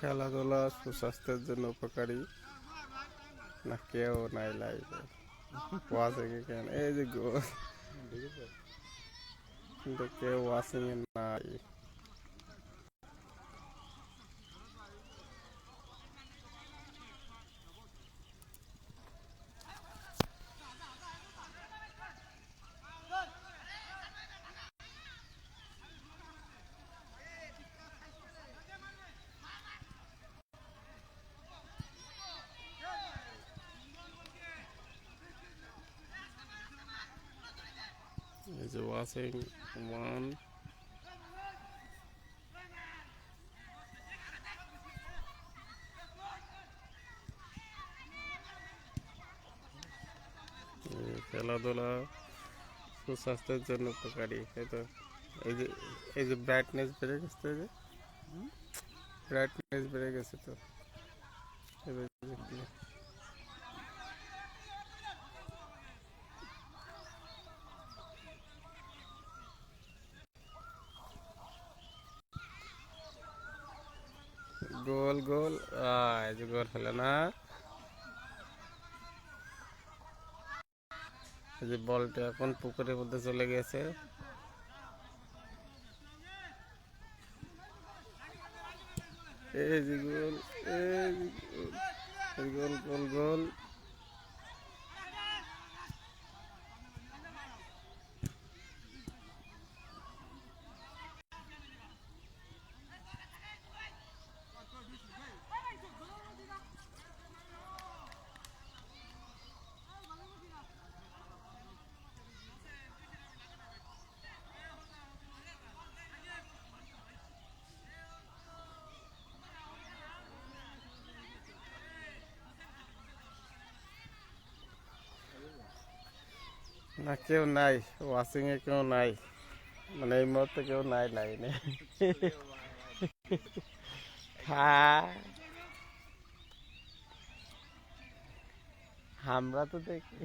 খেলাধুলা সুস্বাস্থ্যের জন্য উপকারী? না কেউ নাই লাইফে ওয়াশিংয়ে কেন? এই যে কিন্তু কেউ ওয়াশিংয়ে নাই। এই যে ওয়াশিং ওয়ান এই খেলাধুলা সুস্বাস্থ্যের জন্য উপকারী এই তো? এই যে এই যে ব্রাইটনেস বেড়ে গেছে তো এই যে ব্রাইটনেস বেড়ে গেছে তো। এবার গোল গোল। এই যে গোল হলো না। এই যে বলটা এখন পুকুরের মধ্যে চলে গেছে। এই যে গোল এই গোল, গোল গোল। না, কেউ নাই ওয়াশিং এ কেউ নাই মানে এই মুহূর্তে কেউ নাই খা আমরা তো দেখি।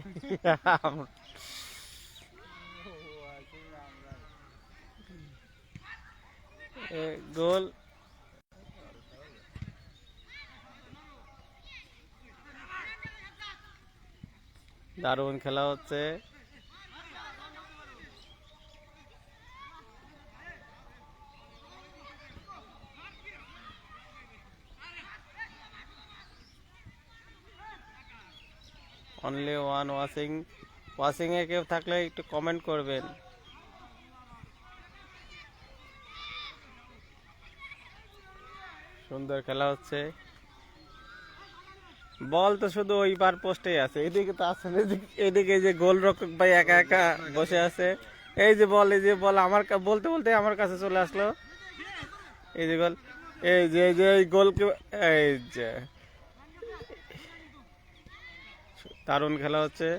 গোল। দারুণ খেলা হচ্ছে। অনলি ওয়ান ওয়াশিং ওয়াশিং এ কেউ থাকলে একটু কমেন্ট করবেন। সুন্দর খেলা হচ্ছে। বল তো শুধু ওই পার পোস্টেই আছে। এদিকে তো আছে এদিকে- যে গোল রক্ষক ভাই একা একা বসে আছে। এই যে বল, এই যে বল, আমার বলতে বলতে আমার কাছে চলে আসলো। এই যে গোল, এই যে এই যে গোল এই যে। দারুণ খেলা হচ্ছে।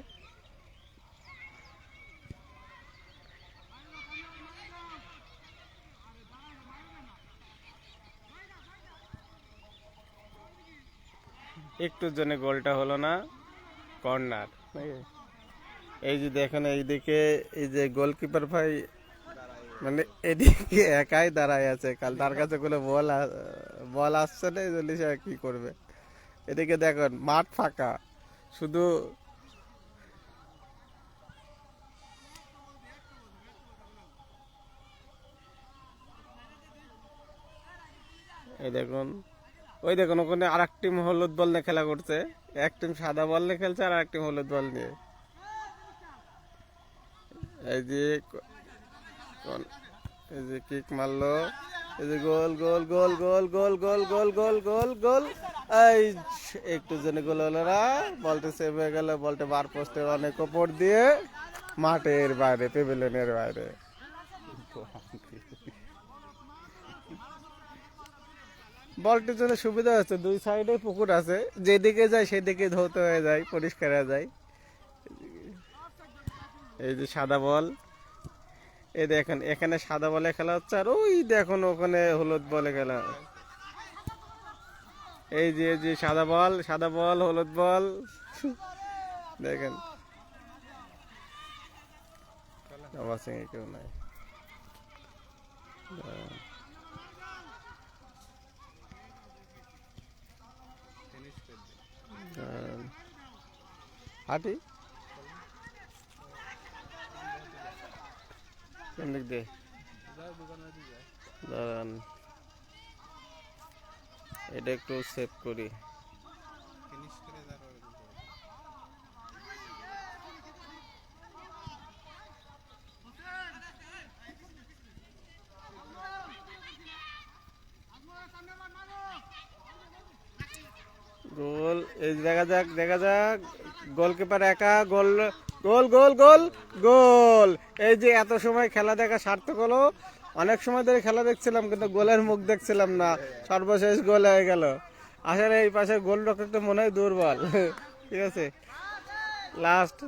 একটুর জন্য গোলটা হলো না, কর্নার। এই যে দেখেন, এইদিকে এই যে গোলকিপার ভাই মানে এদিকে একাই দাঁড়ায় আছে। কাল তার কাছে কোনো বল বল আসছে না, এই জন্য সে কি করবে। এদিকে দেখেন, মাঠ ফাঁকা। শুধু এই দেখুন, ওই দেখুন, ওখানে আর টিম হলুদ বল নিয়ে খেলা করছে। এক টিম সাদা বল নিয়ে খেলছে আর এক টিম হলুদ বল নিয়ে। এই যে এই যে কিক মারলো। এই যে গোল গোল গোল গোল গোল গোল গোল গোল গোল গোল। এই একটু জন্য গোল হলো না বলটা সেভ হয়ে গেল, বলটা বার পোস্টের অনেক ওপর দিয়ে মাঠের বাইরে পেভিলিয়নের বাইরে। বলটির জন্য সুবিধা হচ্ছে, দুই সাইডে পুকুর আছে, যেদিকে যায় সেদিকে ধৌত হয়ে যায়, পরিষ্কার হয়ে যায়। এই যে সাদা বল, এই দেখেন, এখানে সাদা বলে খেলা হচ্ছে, আর ওই দেখুন ওখানে হলুদ বলে খেলা এই যে যে, সাদা বল সাদা বল, হলুদ বল। দেখেন। আমার সঙ্গে কেউ নাই। হাঁটি। কোন দিক দিয়ে। দাঁড়ান। এটা একটু সেভ করি। গোল, এই দেখা যাক দেখা যাক। গোলকিপার একা, গোল গোল গোল গোল গোল। এই যে এত সময় খেলা দেখা সার্থক হলো। অনেক সময় ধরে খেলা দেখছিলাম, কিন্তু গোলের মুখ দেখছিলাম না। সর্বশেষ গোল হয়ে গেল। আসলে এই পাশে গোল রক্ষক তো মনে হয় দুর্বল। ঠিক আছে? লাস্ট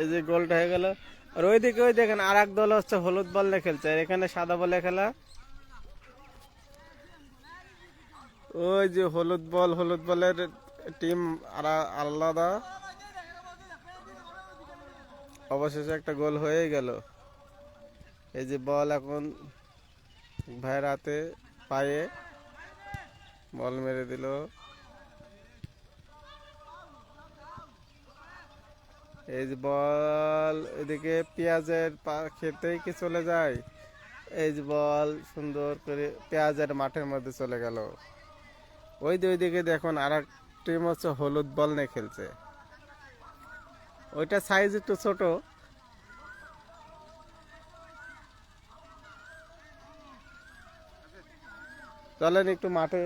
এই যে গোলটা হয়ে গেল। আর ওইদিকে ওই দেখেন আর এক দল হচ্ছে হলুদ বল খেলছে, আর এখানে সাদা বলে খেলা। ওই যে হলুদ বল, হলুদ বলের টিম আলাদা। অবশেষে একটা গোল হয়ে গেল। এই যে বল এখন ভাইয়ের হাতে পায়ে। বল মেরে দিল। এই যে বল এদিকে পেঁয়াজের খেতেই কি চলে যায়? এই যে বল সুন্দর করে পেঁয়াজের মাঠের মধ্যে চলে গেল। ওই যে ওইদিকে দেখুন আর এক টিম হচ্ছে হলুদ বল নিয়ে খেলছে। ওইটা সাইজ একটু ছোট। চলেন একটু মাঠে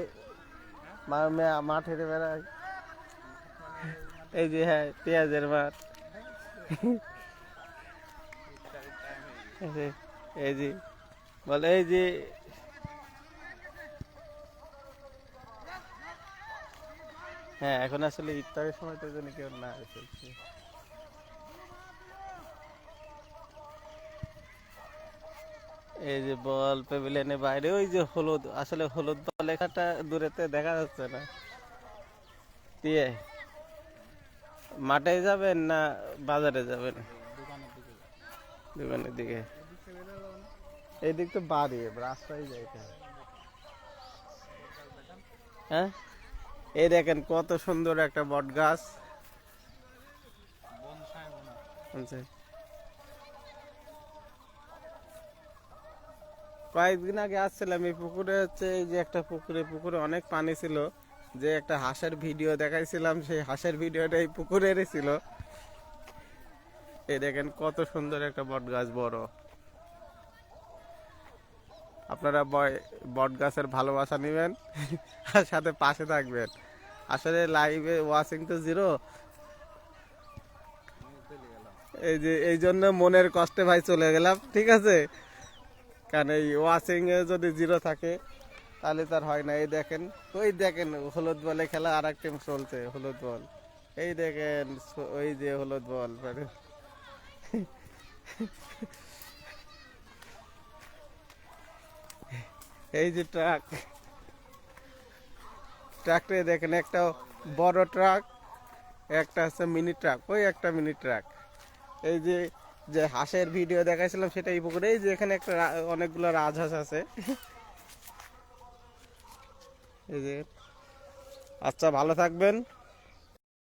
মাঠে বেড়াই। এই যে হ্যাঁ পেঁয়াজের মাঠ। এই যে- এই যে, বলে, এই যে। হ্যাঁ এখন আসলে ইফতারের সময় তো জন্য কেউ না এসেছে এই যে বল পেভিলিয়নের বাইরে ওই যে হলুদ আসলে হলুদ বল লেখাটা দূরেতে দেখা যাচ্ছে না। দিয়ে মাঠে যাবেন না বাজারে যাবেন? দোকানের দিকে। এই দিক তো বাড়ি রাস্তায় হবে। হ্যাঁ? এই দেখেন কত সুন্দর একটা বট গাছ আচ্ছা। কয়েকদিন আগে আসছিলাম, এই পুকুরে হচ্ছে এই যে একটা পুকুরে পুকুরে অনেক পানি ছিল। যে একটা হাঁসের ভিডিও দেখাইছিলাম, সেই হাঁসের ভিডিওটা এই পুকুরেরই ছিল। এই দেখেন কত সুন্দর একটা বট গাছ বড়। আপনারা বট গাছের ভালোবাসা নেবেন আর সাথে পাশে থাকবেন। আসলে লাইভে ওয়াচিং তো জিরো এই যে, এই জন্য মনের কষ্টে ভাই চলে গেলাম, ঠিক আছে? কারণ এই ওয়াচিং এ যদি জিরো থাকে, তাহলে তার হয় না। এই দেখেন, ওই দেখেন হলুদ বলে খেলা আর এক টিম চলছে, হলুদ বল। এই দেখেন, ওই যে হলুদ বল এই যে ট্রাক ট্রাকটা দেখেন, একটা বড় ট্রাক একটা আছে মিনি ট্রাক ওই একটা মিনি ট্রাক এই যে যে হাঁসের ভিডিও দেখাইছিলাম সেটা এই পুকুরে যে এখানে একটা অনেকগুলো রাজহাঁস আছে। এই যে। আচ্ছা ভালো থাকবেন।